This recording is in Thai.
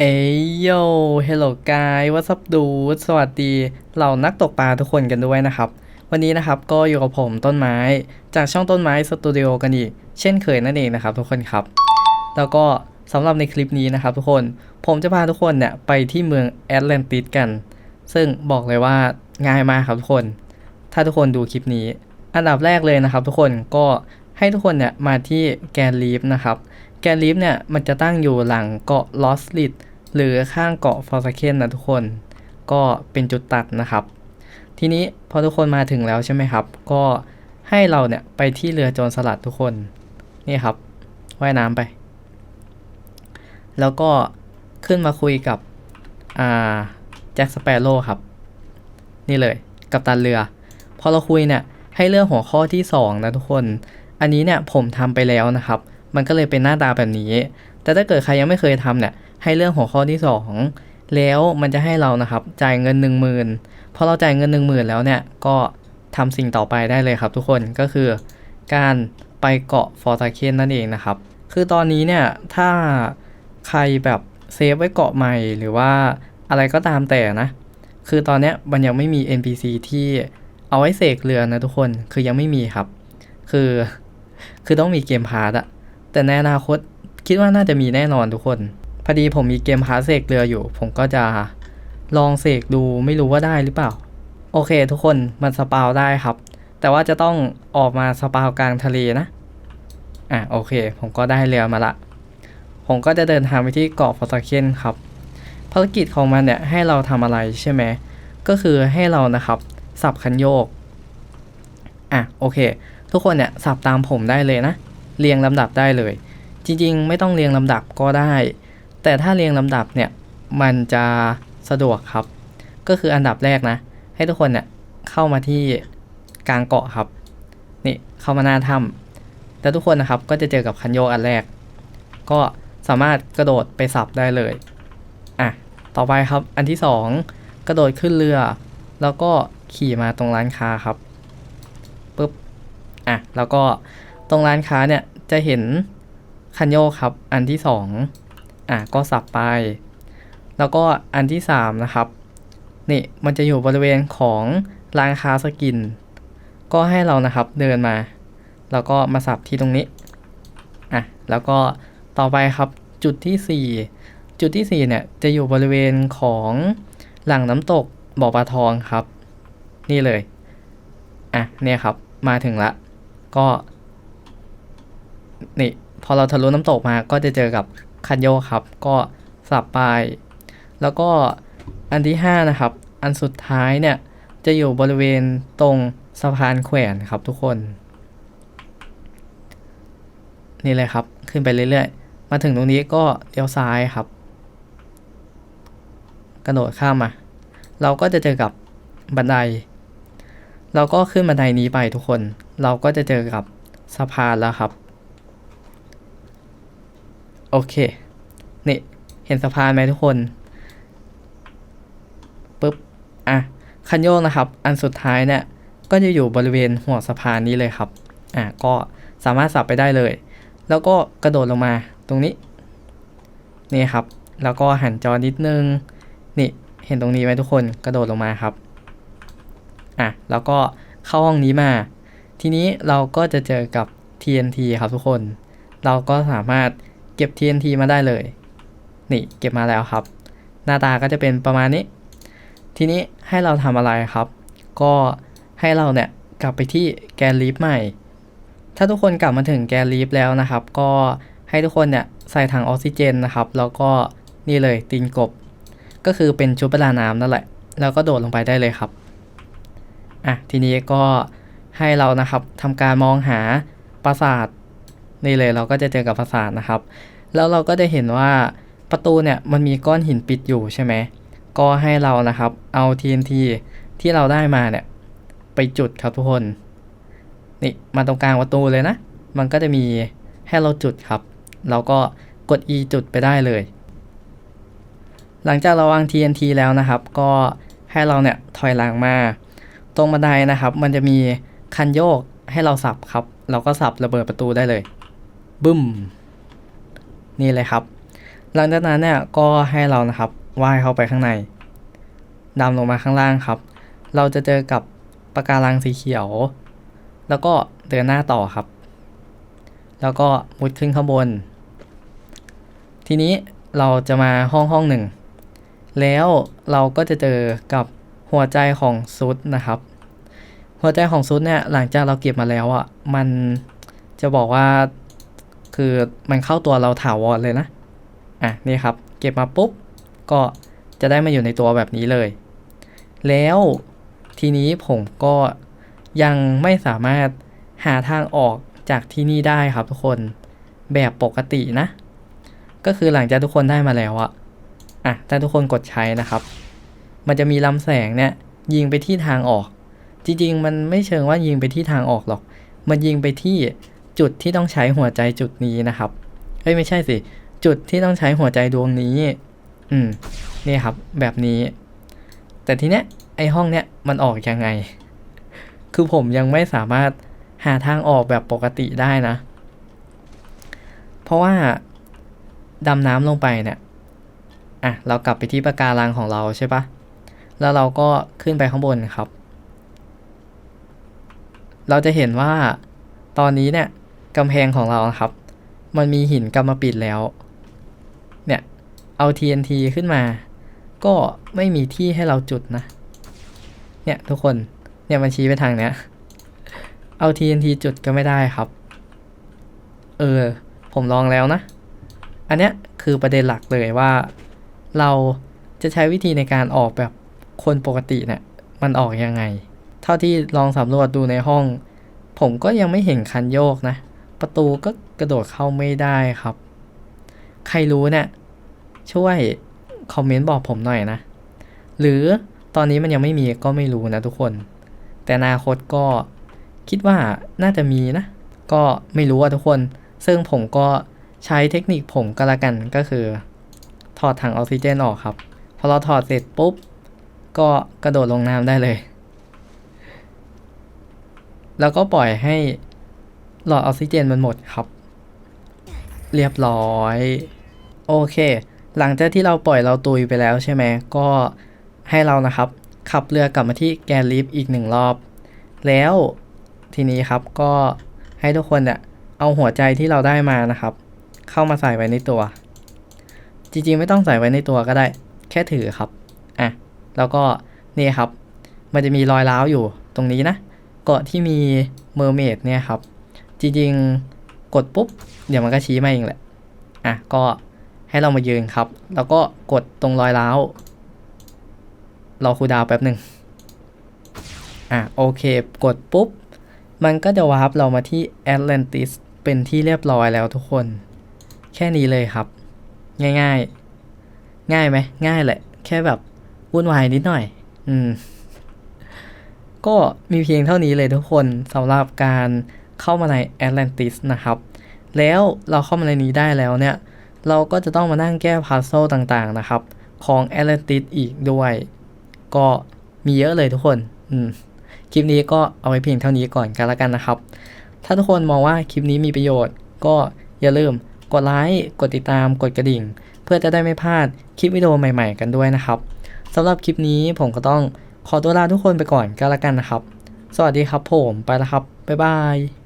เอ้ยโยเฮลโลกายวัสดูสวัสดี เหล่านักตกปลาทุกคนกันด้วยนะครับ วันนี้นะครับก็อยู่กับผมต้นไม้ จากช่องต้นไม้สตูดิโอกันอีก เช่นเคยนั่นเองนะครับทุกคนครับ แล้วก็สำหรับในคลิปนี้นะครับทุกคน ผมจะพาทุกคนเนี่ยไปที่เมืองแอตแลนติสกัน ซึ่งบอกเลยว่าง่ายมากครับทุกคน ถ้าทุกคนดูคลิปนี้ อันดับแรกเลยนะครับ ทุกคนก็ให้ทุกคนเนี่ยมาที่แกนลีฟนะครับ แกนลีฟเนี่ยมันจะตั้งอยู่หลังเกาะลอสลิด หรือข้างเกาะฟอร์ซาเคนนะทุกคน ก็เป็นจุดตัดนะครับ ทีนี้พอทุกคนมาถึงแล้วใช่ไหมครับ ก็ให้เราเนี่ยไปที่เรือโจรสลัดทุกคน นี่ครับว่ายน้ำไป แล้วก็ขึ้นมาคุยกับอ่าแจ็คสเปโร่ครับ นี่เลยกับตันเรือ พอเราคุยเนี่ยให้เลือกหัวข้อที่ 2 นะทุกคน อันนี้เนี่ยผมทำไปแล้วนะครับ มันก็เลยเป็นหน้าตาแบบนี้ แต่ถ้าเกิดใครยังไม่เคยทำเนี่ย ให้เลือกหัวข้อที่ 2 แล้วมันจะให้เรานะครับจ่ายเงิน 1 0,000พอเราจ่ายเงิน 1 0,000 แล้วเนี่ยก็ทำสิ่งต่อไปได้เลยครับทุกคนก็คือการไปเกาะฟอร์ตาเคนนั่นเองนะครับ คือตอนนี้เนี่ยถ้าใครแบบเซฟไว้เกาะใหม่หรือว่าอะไรก็ตามแต่นะ คือตอนเนี้ยมันยังไม่มี NPC ที่เอาไว้เสกเรือนะทุกคนคือยังไม่มีครับ คือคือต้องมีเกมพาร์ตอะแต่ในอนาคตคิดว่าน่าจะมีแน่นอนทุกคน พอดีผมมีเกมพาเสกเรืออยู่ ผมก็จะลองเสกดูไม่รู้ว่าได้หรือเปล่า โอเค ทุกคนมันสปาวได้ครับ แต่ว่าจะต้องออกมาสปาวกลางทะเลนะอะโอเค ผมก็ได้เรือมาละ ผมก็จะเดินทางไปที่เกาะฟอร์ตาเคนครับ ภารกิจของมันเนี่ยให้เราทำอะไรใช่ไหมก็คือให้เรานะครับ สับคันโยก อะโอเค ทุกคนเนี่ยสับตามผมได้เลยนะ เรียงลำดับได้เลย จริงๆ ไม่ต้องเรียงลำดับก็ได้ แต่ถ้าเรียงลำดับเนี่ยมันจะสะดวกครับ ก็คืออันดับแรกนะ ให้ทุกคนเนี่ยเข้ามาที่กลางเกาะครับ นี่เข้ามาหน้าถ้ำแล้วทุกคนนะครับก็จะเจอกับคันโยกอันแรก ก็สามารถกระโดดไปสับได้เลยอะต่อไปครับอันที่สองกระโดดขึ้นเรือ แล้วก็ขี่มาตรงร้านค้าครับปุ๊บอะแล้วก็ตรงร้านค้าเนี่ยจะเห็นคันโยกครับ อันที่ส อะก็สับไป แล้วก็อันที่สามนะครับ นี่มันจะอยู่บริเวณของร้านค้าสกิน ก็ให้เรานะครับเดินมา แล้วก็มาสับที่ตรงนี้อะแล้วก็ต่อไปครับจุดที่สี่จุดที่ 4 เนี่ยจะอยู่บริเวณของหลังน้ำตกบ่อปลาทองครับ นี่เลยอะเนี่ยครับมาถึงละ ก็นี่พอเราทะลุน้ำตกมาก็จะเจอกับ คันโยกครับ ก็สับไป แล้วก็อันที่ 5 นะครับ อันสุดท้ายเนี่ย จะอยู่บริเวณตรงสะพานแขวนครับทุกคน นี่เลยครับขึ้นไปเรื่อยๆ มาถึงตรงนี้ก็เลี้ยวซ้ายครับ กระโดดข้ามมา เราก็จะเจอกับบันได เราก็ขึ้นบันไดนี้ไปทุกคน เราก็จะเจอกับสะพานแล้วครับ โอเค นี่เห็นสะพานไหมทุกคนปึ๊บ อะ คันโยกนะครับ อันสุดท้ายเนี่ย ก็จะอยู่บริเวณหัวสะพานนี้เลยครับ อะ ก็สามารถสับไปได้เลย แล้วก็กระโดดลงมาตรงนี้ นี่ครับ แล้วก็หันจอนิดนึง นี่ เห็นตรงนี้ไหมทุกคน กระโดดลงมาครับ อะ แล้วก็เข้าห้องนี้มา ทีนี้เราก็จะเจอกับ TNT ครับทุกคน เราก็สามารถ เก็บ TNT มาได้เลย นี่เก็บมาแล้วครับ หน้าตาก็จะเป็นประมาณนี้ ทีนี้ให้เราทำอะไรครับ ก็ให้เราเนี่ยกลับไปที่แกนลีฟใหม่ ถ้าทุกคนกลับมาถึงแกนลีฟแล้วนะครับ ก็ให้ทุกคนเนี่ยใส่ถังออกซิเจนนะครับ แล้วก็นี่เลยตีนกบ ก็คือเป็นชุดประดาน้ำนั่นแหละ แล้วก็โดดลงไปได้เลยครับ อะทีนี้ก็ให้เรานะครับทำการมองหาปราสาท นี่เลยเราก็จะเจอกับปราสาทนะครับ แล้วเราก็จะเห็นว่าประตูเนี่ยมันมีก้อนหินปิดอยู่ใช่ไหมก็ให้เรานะครับเอา TNT ที่เราได้มาเนี่ยไปจุดครับทุกคนนี่มาตรงกลางประตูเลยนะ มันก็จะมีให้เราจุดครับ เราก็กด E จุดไปได้เลย หลังจากเราวาง TNT แล้วนะครับ ก็ให้เราเนี่ยถอยหลังมา ตรงบันไดนะครับ มันจะมีคันโยกให้เราสับครับ เราก็สับระเบิดประตูได้เลย บึ้ม นี่เลยครับ หลังจากนั้นเนี่ยก็ให้เรานะครับว่ายเข้าไปข้างในดำลงมาข้างล่างครับ เราจะเจอกับปะการังสีเขียว แล้วก็เดินหน้าต่อครับ แล้วก็มุดขึ้นข้างบน ทีนี้เราจะมาห้องห้องหนึ่ง แล้วเราก็จะเจอกับหัวใจของซุดนะครับ หัวใจของซุดเนี่ยหลังจากเราเก็บมาแล้วอะ มันจะบอกว่า คือมันเข้าตัวเราถาวรเลยนะ อะนี่ครับ เก็บมาปุ๊บ ก็จะได้มาอยู่ในตัวแบบนี้เลย แล้วทีนี้ผมก็ยังไม่สามารถหาทางออกจากที่นี่ได้ครับทุกคนแบบปกตินะ ก็คือหลังจากทุกคนได้มาแล้วอะอะถ้าทุกคนกดใช้นะครับ มันจะมีลำแสงเนี่ย ยิงไปที่ทางออก จริงๆ มันไม่เชิงว่ายิงไปที่ทางออกหรอก มันยิงไปที่ จุดที่ต้องใช้หัวใจจุดนี้นะครับเอ้ยไม่ใช่สิ จุดที่ต้องใช้หัวใจดวงนี้ อืมนี่ครับ แบบนี้ แต่ทีเนี้ยไอห้องเนี้ยมันออกยังไง คือผมยังไม่สามารถหาทางออกแบบปกติได้นะ เพราะว่าดำน้ำลงไปเนี่ย อะ เรากลับไปที่ปะการังของเราใช่ปะ แล้วเราก็ขึ้นไปข้างบนครับ เราจะเห็นว่าตอนนี้เนี่ย กำแพงของเรานะครับ มันมีหินกำมะปิดแล้ว เนี่ย เอา TNT ขึ้นมา ก็ไม่มีที่ให้เราจุดนะ เนี่ยทุกคน เนี่ยมันชี้ไปทางเนี้ย เอา TNT จุดก็ไม่ได้ครับ เออ ผมลองแล้วนะ อันเนี้ยคือประเด็นหลักเลยว่า เราจะใช้วิธีในการออกแบบคนปกติเนี่ยมันออกยังไง เท่าที่ลองสำรวจดูในห้อง ผมก็ยังไม่เห็นคันโยกนะ ประตูก็กระโดดเข้าไม่ได้ครับ ใครรู้เนี่ย ช่วยคอมเมนต์บอกผมหน่อยนะ หรือตอนนี้มันยังไม่มีก็ไม่รู้นะทุกคน แต่อนาคตก็คิดว่าน่าจะมีนะ ก็ไม่รู้อะทุกคน ซึ่งผมก็ใช้เทคนิคผมก็แล้วกันก็คือ ถอดถังออกซิเจนออกครับ พอเราถอดเสร็จปุ๊บ ก็กระโดดลงน้ำได้เลย แล้วก็ปล่อยให้ หลอดออกซิเจนมันหมดครับ เรียบร้อย โอเค หลังจากที่เราปล่อยเราตุยไปแล้วใช่ไหมก็ให้เรานะครับ ขับเรือกลับมาที่แกนลิฟต์อีกหนึ่งรอบ แล้วทีนี้ครับก็ให้ทุกคนเนี่ยเอาหัวใจที่เราได้มานะครับ เข้ามาใส่ไว้ในตัว จริงๆไม่ต้องใส่ไว้ในตัวก็ได้ แค่ถือครับอะแล้วก็นี่ครับ มันจะมีรอยร้าวอยู่ตรงนี้นะเกาะที่มีเมอร์เมดเนี่ยครับ จริงๆกดปุ๊บ เดี๋ยวมันก็ชี้มาเองแหละ อะ ก็ให้เรามายืนครับ แล้วก็กดตรงรอยร้าวรอคูดาวแป๊บหนึ่งอะ โอเค กดปุ๊บ มันก็จะวาร์ปเรามาที่แอตแลนติสเป็นที่เรียบร้อยแล้วทุกคน แค่นี้เลยครับ ง่ายๆง่ายไหมง่ายแหละ แค่แบบวุ่นวายนิดหน่อย อืม ก็มีเพียงเท่านี้เลยทุกคนสำหรับการ เข้ามาในแอตแลนติสนะครับ แล้วเราเข้ามาในนี้ได้แล้วเนี่ย เราก็จะต้องมานั่งแก้พัซโซต่างๆนะครับ ของแอตแลนติสอีกด้วย ก็มีเยอะเลยทุกคนอืมคลิปนี้ก็เอาไว้เพียงเท่านี้ก่อนกันละกันนะครับ ถ้าทุกคนมองว่าคลิปนี้มีประโยชน์ ก็อย่าลืมกดไลค์กดติดตามกดกระดิ่ง เพื่อจะได้ไม่พลาดคลิปวิดีโอใหม่ๆ กันด้วยนะครับสำหรับคลิปนี้ผมก็ต้องขอตัวลาทุกคนไปก่อนกันละกันนะครับ สวัสดีครับผมไปแล้วครับ บ๊ายบาย